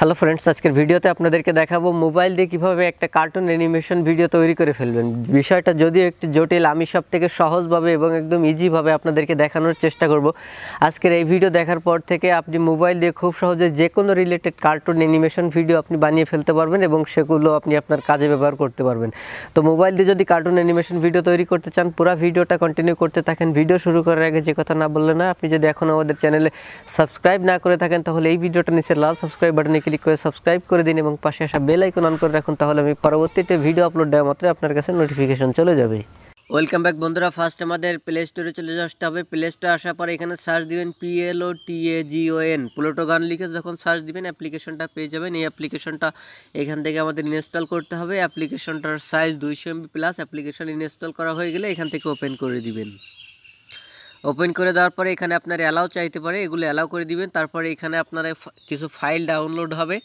Hello friends আজকের ভিডিওতে আপনাদেরকে দেখাবো মোবাইল দিয়ে কীভাবে একটা কার্টুন অ্যানিমেশন ভিডিও তৈরি করে ফেলবেন। বিষয়টা যদিও একটু জটিল, আমি সব থেকে সহজভাবে এবং একদম ইজিভাবে আপনাদেরকে দেখানোর চেষ্টা করব। আজকের এই ভিডিও দেখার পর থেকে আপনি মোবাইল দিয়ে খুব সহজে যে কোনো রিলেটেড কার্টুন অ্যানিমেশন ভিডিও আপনি বানিয়ে ফেলতে পারবেন এবং সেগুলো আপনি আপনার কাজে ব্যবহার করতে পারবেন। তো মোবাইল দিয়ে যদি কার্টুন অ্যানিমেশন ভিডিও তৈরি করতে চান, পুরো ভিডিওটা কন্টিনিউ করতে থাকেন। ভিডিও শুরু করার আগে যে কথা না বললে না আপনি যদি এখন আমাদের চ্যানেলে সাবস্ক্রাইব না করে থাকেন, তাহলে এই ভিডিওটা নিচে লাল সাবস্ক্রাইব বাটনে ক্লিক করে সাবস্ক্রাইব করে দিন এবং পাশে আসা বেল আইকন অন করে রাখুন, তাহলে আমি পরবর্তীতে ভিডিও আপলোড দেওয়া মাত্র আপনার কাছে নোটিফিকেশন চলে যাবে। ওয়েলকাম ব্যাক বন্ধুরা ফার্স্ট আমাদের প্লে স্টোরে চলে আসতে হবে। প্লে স্টোরে আসার পরে এখানে সার্চ দিবেন পিএলও টিএ এন প্লুটো গান লিখে যখন সার্চ দিবেন অ্যাপ্লিকেশনটা পেয়ে যাবেন। এই অ্যাপ্লিকেশনটা এখান থেকে আমাদের ইনস্টল করতে হবে। অ্যাপ্লিকেশনটার সাইজ দুইশো এমবি প্লাস অ্যাপ্লিকেশন ইনস্টল করা হয়ে গেলে এখান থেকে ওপেন করে দিবেন। ওপেন করে দেওয়ার পরে এখানে আপনার অ্যালাউ চাইতে পারে, এগুলো অ্যালাউ করে দিবেন। তারপরে এখানে আপনার কিছু ফাইল ডাউনলোড হবে।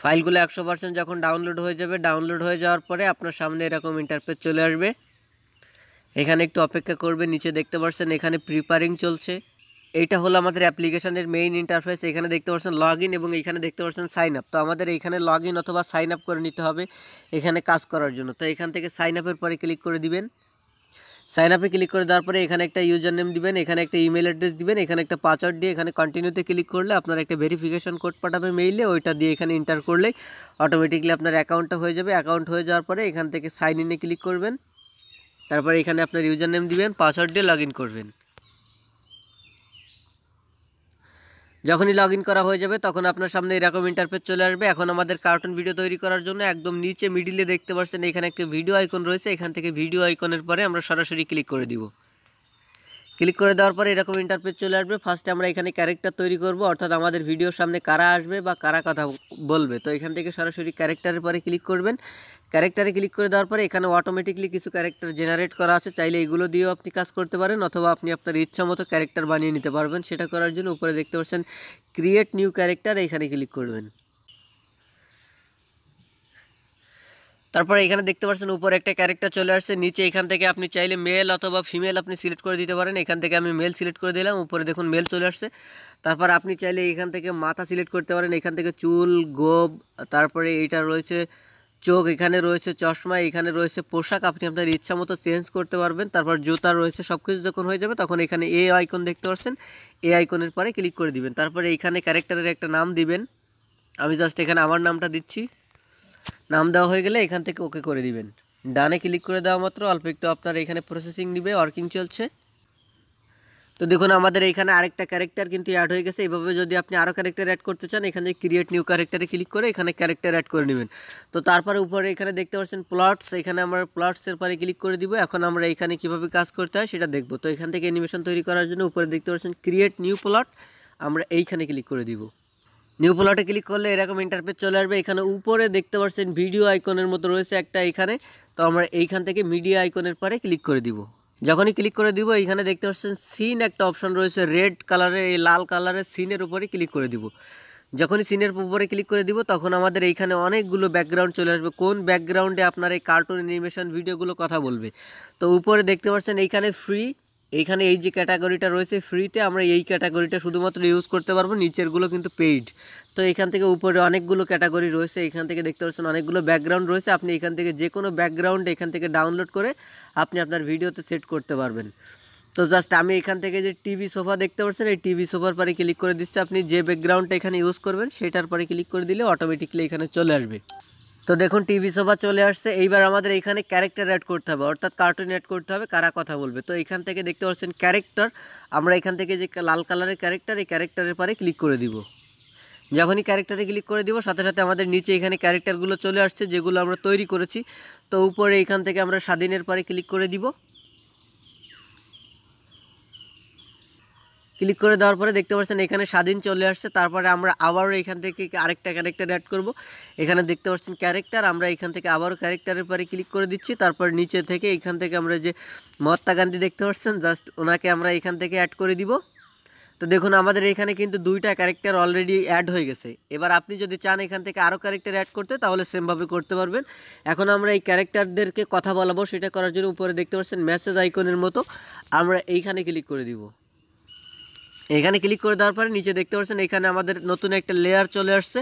ফাইলগুলো একশো পার্সেন্ট যখন ডাউনলোড হয়ে যাবে ডাউনলোড হয়ে যাওয়ার পরে আপনার সামনে এরকম ইন্টারপেজ চলে আসবে। এখানে একটু অপেক্ষা করবে নিচে দেখতে পাচ্ছেন এখানে প্রিপারিং চলছে। এইটা হলো আমাদের অ্যাপ্লিকেশনের মেইন ইন্টারফেস এখানে দেখতে পাচ্ছেন লগ এবং এখানে দেখতে পাচ্ছেন সাইন আপ তো আমাদের এখানে লগ অথবা সাইন আপ করে নিতে হবে এখানে কাজ করার জন্য। তো এখান থেকে সাইন আপের পরে ক্লিক করে দিবেন। সাইন আপে ক্লিক করে দেওয়ার পরে এখানে একটা ইউজার নেম দিবেন, এখানে একটা ইমেল অ্যাড্রেস দিবেন, এখানে একটা পাসওয়ার্ড দিয়ে এখানে কন্টিনিউতে ক্লিক করলে আপনার একটা ভেরিফিকেশন কোড পাঠাবে মেইলে ওইটা দিয়ে এখানে এন্টার করলে অটোমেটিকলি আপনার অ্যাকাউন্টটা হয়ে যাবে। অ্যাকাউন্ট হয়ে যাওয়ার পরে এখান থেকে সাইন ইনে ক্লিক করবেন। তারপরে এখানে আপনার ইউজার নেম দিবেন পাসওয়ার্ড দিয়ে লগ করবেন। যখনই লগ করা হয়ে যাবে, তখন আপনার সামনে এরকম ইন্টারফেস চলে আসবে। এখন আমাদের কার্টুন ভিডিও তৈরি করার জন্য একদম নিচে মিডিলে দেখতে পাচ্ছেন, এখানে একটা ভিডিও আইকন রয়েছে। এখান থেকে ভিডিও আইকনের পরে আমরা সরাসরি ক্লিক করে দিব। ক্লিক করে দেওয়ার পরে এরকম ইন্টারফেস চলে আসবে। ফার্স্টে আমরা এখানে ক্যারেক্টার তৈরি করব, অর্থাৎ আমাদের ভিডিওর সামনে কারা আসবে বা কারা কথা বলবে। তো এখান থেকে সরাসরি ক্যারেক্টারের পরে ক্লিক করবেন। ক্যারেক্টারে ক্লিক করে দেওয়ার পরে এখানে অটোমেটিকলি কিছু ক্যারেক্টার জেনারেট করা আছে। চাইলে এগুলো দিয়েও আপনি কাজ করতে পারেন, অথবা আপনি আপনার ইচ্ছা মতো ক্যারেক্টার বানিয়ে নিতে পারবেন। সেটা করার জন্য উপরে দেখতে পাচ্ছেন ক্রিয়েট নিউ ক্যারেক্টার এখানে ক্লিক করবেন। তারপরে এখানে দেখতে পাচ্ছেন উপরে একটা ক্যারেক্টার চলে আসছে। নিচে এখান থেকে আপনি চাইলে মেল অথবা ফিমেল আপনি সিলেক্ট করে দিতে পারেন। এখান থেকে আমি মেল সিলেক্ট করে দিলাম, উপরে দেখুন মেল চলে আসছে। তারপর আপনি চাইলে এখান থেকে মাথা সিলেক্ট করতে পারেন। এখান থেকে চুল, গোব, তারপরে এইটা রয়েছে, চোখ, এখানে রয়েছে চশমা, এখানে রয়েছে পোশাক। আপনি আপনার ইচ্ছা মতো চেঞ্জ করতে পারবেন। তারপর জুতা রয়েছে সব কিছু যখন হয়ে যাবে তখন এখানে এ আইকন দেখতে পাচ্ছেন। এ আইকনের পরে ক্লিক করে দিবেন। তারপরে এখানে ক্যারেক্টারের একটা নাম দিবেন। আমি জাস্ট এখানে আমার নামটা দিচ্ছি। নাম দেওয়া হয়ে গেলে এখান থেকে ওকে করে দিবেন। ডানে ক্লিক করে দেওয়া মাত্র, অল্প একটু আপনার এখানে প্রসেসিং নিবে ওয়ার্কিং চলছে। তো দেখুন, আমাদের এখানে আরেকটা ক্যারেক্টার কিন্তু অ্যাড হয়ে গেছে। এইভাবে যদি আপনি আরও ক্যারেক্টার অ্যাড করতে চান, এখানে ক্রিয়েট নিউ ক্যারেক্টারে ক্লিক করে এখানে ক্যারেক্টার অ্যাড করে নেবেন। তো তারপরে উপরে এখানে দেখতে পাচ্ছেন প্লটস এখানে আমরা প্লটসের পরে ক্লিক করে দিব। এখন আমরা এখানে কীভাবে কাজ করতে হয় সেটা দেখব। তো এখান থেকে অ্যানিমেশন তৈরি করার জন্য উপরে দেখতে পাচ্ছেন ক্রিয়েট নিউ প্লট আমরা এইখানে ক্লিক করে দিব। নিউ প্লটে ক্লিক করলে এরকম ইন্টারফেস চলে আসবে। এখানে উপরে দেখতে পাচ্ছেন ভিডিও আইকনের মতো রয়েছে একটা এখানে। তো আমরা এইখান থেকে মিডিয়া আইকনের পরে ক্লিক করে দিব। যখনই ক্লিক করে দিব এইখানে দেখতে পাচ্ছেন সিন একটা অপশন রয়েছে। রেড কালারের এই লাল কালারের সিনের উপরে ক্লিক করে দিব। যখনই সিনের উপরে ক্লিক করে দিব, তখন আমাদের এইখানে অনেকগুলো ব্যাকগ্রাউন্ড চলে আসবে। কোন ব্যাকগ্রাউন্ডে আপনার এই কার্টুন অ্যানিমেশন ভিডিওগুলো কথা বলবে? তো উপরে দেখতে পাচ্ছেন এইখানে ফ্রি এইখানে এই যে ক্যাটাগরিটা রয়েছে ফ্রিতে, আমরা এই ক্যাটাগরিটা শুধুমাত্র ইউজ করতে পারব, নিচেরগুলো কিন্তু পেইড তো এখান থেকে উপরে অনেকগুলো ক্যাটাগরি রয়েছে, এখান থেকে দেখতে পাচ্ছেন অনেকগুলো ব্যাকগ্রাউন্ড রয়েছে, আপনি এখান থেকে যে কোনো ব্যাকগ্রাউন্ড এখান থেকে ডাউনলোড করে আপনি আপনার ভিডিওতে সেট করতে পারবেন। তো জাস্ট আমি এখান থেকে যে টিভি সোফা দেখতে পাচ্ছেন, এই টিভি সোফার পরে ক্লিক করে দিচ্ছে, আপনি যে ব্যাকগ্রাউন্ডটা এখানে ইউজ করবেন, সেটার পরে ক্লিক করে দিলে অটোমেটিকলি এখানে চলে আসবে। তো দেখুন টিভি সোফা চলে আসছে। এইবার আমাদের এখানে ক্যারেক্টার অ্যাড করতে হবে, অর্থাৎ কার্টুন অ্যাড করতে হবে, কারা কথা বলবে। তো এখান থেকে দেখতে পাচ্ছেন ক্যারেক্টার আমরা এখান থেকে যে লাল কালারের ক্যারেক্টার এই ক্যারেক্টারের পরে ক্লিক করে দিব। যখনই ক্যারেক্টারে ক্লিক করে দিব, সাথে সাথে আমাদের নিচে এখানে ক্যারেক্টারগুলো চলে আসছে, যেগুলো আমরা তৈরি করেছি। তো উপরে এখান থেকে আমরা স্বাধীনের পরে ক্লিক করে দিব। ক্লিক করে দেওয়ার পরে দেখতে পাচ্ছেন এখানে স্বাধীন চলে আসছে। তারপরে আমরা আবারও এখান থেকে আরেকটা ক্যারেক্টার অ্যাড করব। এখানে দেখতে পাচ্ছেন ক্যারেক্টার আমরা এখান থেকে আবারও ক্যারেক্টারের পরে ক্লিক করে দিচ্ছি। তারপর নিচে থেকে এখান থেকে আমরা যে মহাত্মা গান্ধী দেখতে পাচ্ছেন জাস্ট ওনাকে আমরা এখান থেকে অ্যাড করে দিব। তো দেখুন, আমাদের এখানে কিন্তু দুইটা ক্যারেক্টার অলরেডি অ্যাড হয়ে গেছে। এবার আপনি যদি চান এখান থেকে আরও ক্যারেক্টার অ্যাড করতে, তাহলে সেমভাবে করতে পারবেন। এখন আমরা এই ক্যারেক্টারদেরকে কথা বলাবো, সেটা করার জন্য উপরে দেখতে পাচ্ছেন মেসেজ আইকনের মতো। আমরা এইখানে ক্লিক করে দিব। এখানে ক্লিক করে দেওয়ার পরে নিচে দেখতে পাচ্ছেন, এখানে আমাদের নতুন একটা লেয়ার চলে আসছে।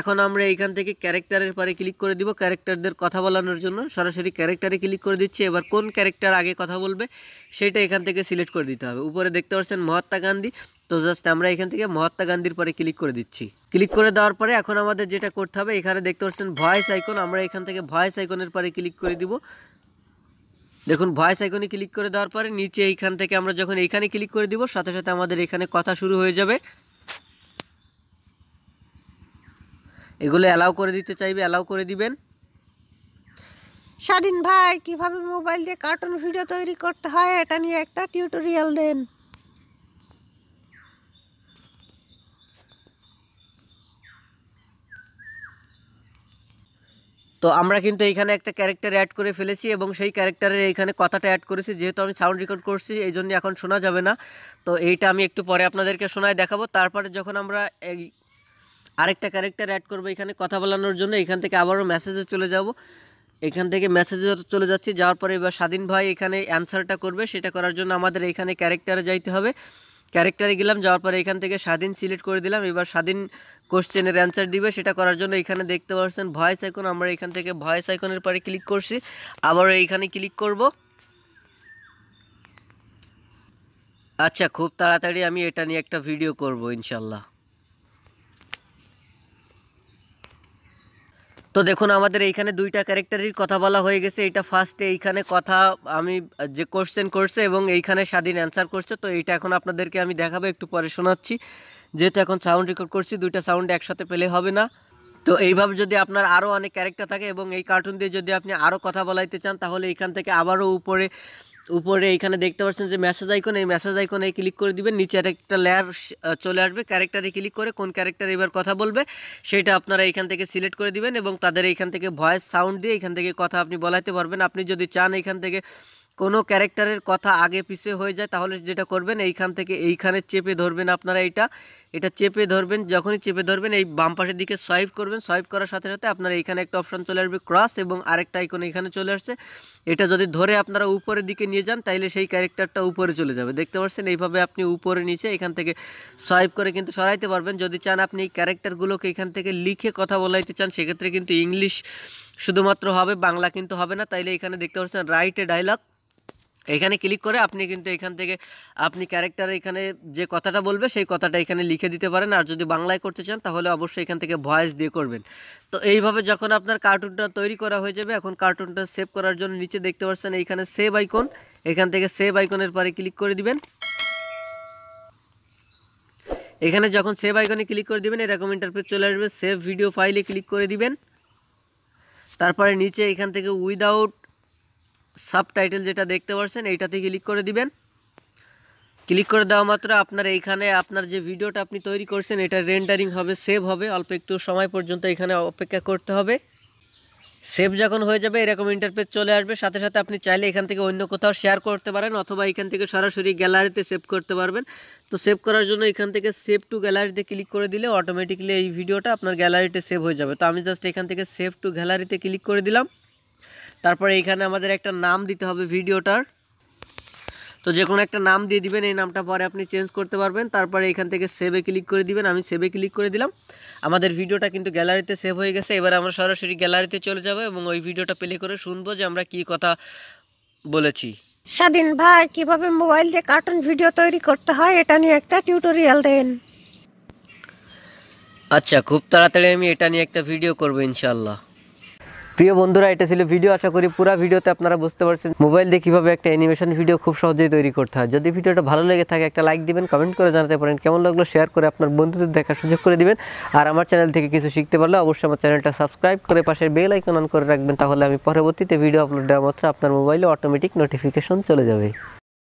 এখন আমরা এইখান থেকে ক্যারেক্টারের পরে ক্লিক করে দিব ক্যারেক্টারদের কথা বলানোর জন্য। সরাসরি ক্যারেক্টারে ক্লিক করে দিচ্ছি, এবার কোন ক্যারেক্টার আগে কথা বলবে, সেটা এখান থেকে সিলেক্ট করে দিতে হবে। উপরে দেখতে পাচ্ছেন মহাত্মা গান্ধী। তো জাস্ট আমরা এখান থেকে মহাত্মা গান্ধীর পরে ক্লিক করে দিচ্ছি। ক্লিক করে দেওয়ার পরে এখন আমাদের যেটা করতে হবে, এখানে দেখতে পাচ্ছেন ভয়েস আইকন আমরা এখান থেকে ভয়েস আইকনের পরে ক্লিক করে দিব। দেখুন ভয়েস আইকনে ক্লিক করে দেওয়ার পরে নিচে এইখান থেকে আমরা যখন এইখানে ক্লিক করে দিব, সাথে সাথে আমাদের এখানে কথা শুরু হয়ে যাবে। এগুলো অ্যালাউ করে দিতে চাইবে অ্যালাউ করে দিবেন। স্বাধীন ভাই, কীভাবে মোবাইল দিয়ে কার্টুন ভিডিও তৈরি করতে হয়, এটা নিয়ে একটা টিউটোরিয়াল দেন। তো আমরা কিন্তু এইখানে একটা ক্যারেক্টার অ্যাড করে ফেলেছি এবং সেই ক্যারেক্টারের এইখানে কথাটা অ্যাড করেছি, যেহেতু আমি সাউন্ড রেকর্ড করছি, এই জন্য এখন শোনা যাবে না। তো এইটা আমি একটু পরে আপনাদেরকে শোনায় দেখাবো। তারপরে যখন আমরা এই আরেকটা ক্যারেক্টার অ্যাড করব এখানে কথা বলানোর জন্য, এখান থেকে আবারও মেসেজে চলে যাব। এখান থেকে মেসেজে চলে যাচ্ছি, যাওয়ার পরে এবার স্বাধীন ভাই এখানে অ্যান্সারটা করবে। সেটা করার জন্য আমাদের এখানে ক্যারেক্টারে যাইতে হবে। ক্যারেক্টারে গেলাম, যাওয়ার পরে এখান থেকে স্বাধীন সিলেক্ট করে দিলাম। এবার স্বাধীন কোশ্চেনের অ্যান্সার দিবে, সেটা করার জন্য এখানে দেখতে পাচ্ছেন ভয়েস আইকন আমরা এখান থেকে ভয়েস আইকনের পরে ক্লিক করছি। আবার এইখানে ক্লিক করব। আচ্ছা খুব তাড়াতাড়ি আমি এটা নিয়ে একটা ভিডিও করব, ইনশাল্লাহ। তো দেখুন, আমাদের এইখানে দুইটা ক্যারেক্টারের কথা বলা হয়ে গেছে। এটা ফার্স্টে এইখানে কথা আমি, যে কোশ্চেন করছে এবং এইখানে স্বাধীন অ্যান্সার করছে। তো এইটা এখন আপনাদেরকে আমি দেখাবো, একটু পরে শোনাচ্ছি। যেহেতু এখন সাউন্ড রেকর্ড করছি, দুইটা সাউন্ড একসাথে পেলে হবে না। তো এইভাবে যদি আপনার আরও অনেক ক্যারেক্টার থাকে এবং এই কার্টুন দিয়ে যদি আপনি আরও কথা বলাইতে চান, তাহলে এইখান থেকে আবারও উপরে উপরে এইখানে দেখতে পাচ্ছেন যে মেসেজ আইকন এই মেসেজ আইকনে ক্লিক করে দিবেন, নিচে একটা লেয়ার চলে আসবে ক্যারেক্টারে ক্লিক করে কোন ক্যারেক্টার এবার কথা বলবে, সেটা আপনারা এইখান থেকে সিলেক্ট করে দিবেন এবং তাদের এইখান থেকে ভয়েস সাউন্ড দিয়ে এখান থেকে কথা আপনি বলাইতে পারবেন। আপনি যদি চান এখান থেকে কোনো ক্যারেক্টারের কথা আগে পিছিয়ে হয়ে যায়, তাহলে যেটা করবেন, এইখান থেকে এইখানে চেপে ধরবেন আপনারা এটা। এটা চেপে ধরবেন, যখনই চেপে ধরবেন, এই বাম পাশের দিকে সোয়াইপ করবেন। সোয়াইপ করার সাথে সাথে আপনার এইখানে একটা অপশন চলে আসবে ক্রস এবং আরেকটা আইকন এখানে চলে আসছে। এটা যদি ধরে আপনারা উপরের দিকে নিয়ে যান, তাইলে সেই ক্যারেক্টারটা উপরে চলে যাবে। দেখতে পাচ্ছেন? এইভাবে আপনি উপরে, নিচে এখান থেকে সোয়াইপ করে কিন্তু সরাইতে পারবেন। যদি চান আপনি এই ক্যারেক্টারগুলোকে এখান থেকে লিখে কথা বলাইতে চান, সেক্ষেত্রে কিন্তু ইংলিশ শুধুমাত্র হবে, বাংলা কিন্তু হবে না। তাইলে এখানে দেখতে পাচ্ছেন রাইটে ডায়লগ এখানে ক্লিক করে আপনি কিন্তু এখান থেকে আপনি ক্যারেক্টার এখানে যে কথাটা বলবে, সেই কথাটা এখানে লিখে দিতে পারেন। আর যদি বাংলায় করতে চান, তাহলে অবশ্যই এখান থেকে ভয়েস দিয়ে করবেন। তো এইভাবে যখন আপনার কার্টুনটা তৈরি করা হয়ে যাবে, এখন কার্টুনটা সেভ করার জন্য নিচে দেখতে পাচ্ছেন এইখানে সেভ আইকন এখান থেকে সেভ আইকনের পরে ক্লিক করে দিবেন। এখানে যখন সেভ আইকনে ক্লিক করে দিবেন, এরকম ইন্টারফেস চলে আসবে। সেভ ভিডিও ফাইলে ক্লিক করে দিবেন। তারপরে নিচে এখান থেকে উইদাউট সাবটাইটেল যেটা দেখতে পাচ্ছেন এইটাতে ক্লিক করে দিবেন। ক্লিক করে দেওয়া মাত্র আপনার এইখানে আপনার যে ভিডিওটা আপনি তৈরি করছেন, এটা রেন্ডারিং হবে সেভ হবে। অল্প একটু সময় পর্যন্ত এখানে অপেক্ষা করতে হবে। সেভ যখন হয়ে যাবে, এরকম ইন্টারপেজ চলে আসবে। সাথে সাথে আপনি চাইলে এখান থেকে অন্য কোথাও শেয়ার করতে পারেন, অথবা এখান থেকে সরাসরি গ্যালারিতে সেভ করতে পারবেন। তো সেভ করার জন্য এখান থেকে সেভ টু গ্যালারিতে ক্লিক করে দিলে অটোমেটিকলি এই ভিডিওটা আপনার গ্যালারিতে সেভ হয়ে যাবে। তো আমি জাস্ট এখান থেকে সেভ টু গ্যালারিতে ক্লিক করে দিলাম। তারপরে এইখানে আমাদের একটা নাম দিতে হবে ভিডিওটার। তো যে কোনো একটা নাম দিয়ে দিবেন এই নামটা পরে আপনি চেঞ্জ করতে পারবেন। তারপরে এখান থেকে সেভে ক্লিক করে দিবেন। আমি সেভে ক্লিক করে দিলাম। আমাদের ভিডিওটা কিন্তু গ্যালারিতে সেভ হয়ে গেছে। এবার আমরা সরাসরি গ্যালারিতে চলে যাব এবং ওই ভিডিওটা প্লে করে শুনব যে আমরা কি কথা বলেছি। স্বাধীন ভাই কীভাবে মোবাইল দিয়ে কার্টুন ভিডিও তৈরি করতে হয় এটা নিয়ে একটা টিউটোরিয়াল দেন। আচ্ছা খুব তাড়াতাড়ি আমি এটা নিয়ে একটা ভিডিও করব ইনশাল্লাহ প্রিয় বন্ধুরা, এটা ছিল ভিডিও। আশা করি পুরো ভিডিওতে আপনারা বুঝতে পারছেন মোবাইল দিয়ে কীভাবে একটা অ্যানিমেশন ভিডিও খুব সহজেই তৈরি করতে হয়। যদি ভিডিওটা ভালো লেগে থাকে, একটা লাইক দিবেন, কমেন্ট করে জানাতে পারেন কেমন লাগল, শেয়ার করে আপনার বন্ধুদের দেখার সুযোগ করে দিবেন। আর আমার চ্যানেল থেকে কিছু শিখতে পারলে অবশ্যই আমার চ্যানেলটা সাবস্ক্রাইব করে পাশের বেল আইকন অন করে রাখবেন, তাহলে আমি পরবর্তীতে ভিডিও আপলোড দেওয়া মাত্র আপনার মোবাইলে অটোমেটিক নোটিফিকেশন চলে যাবে।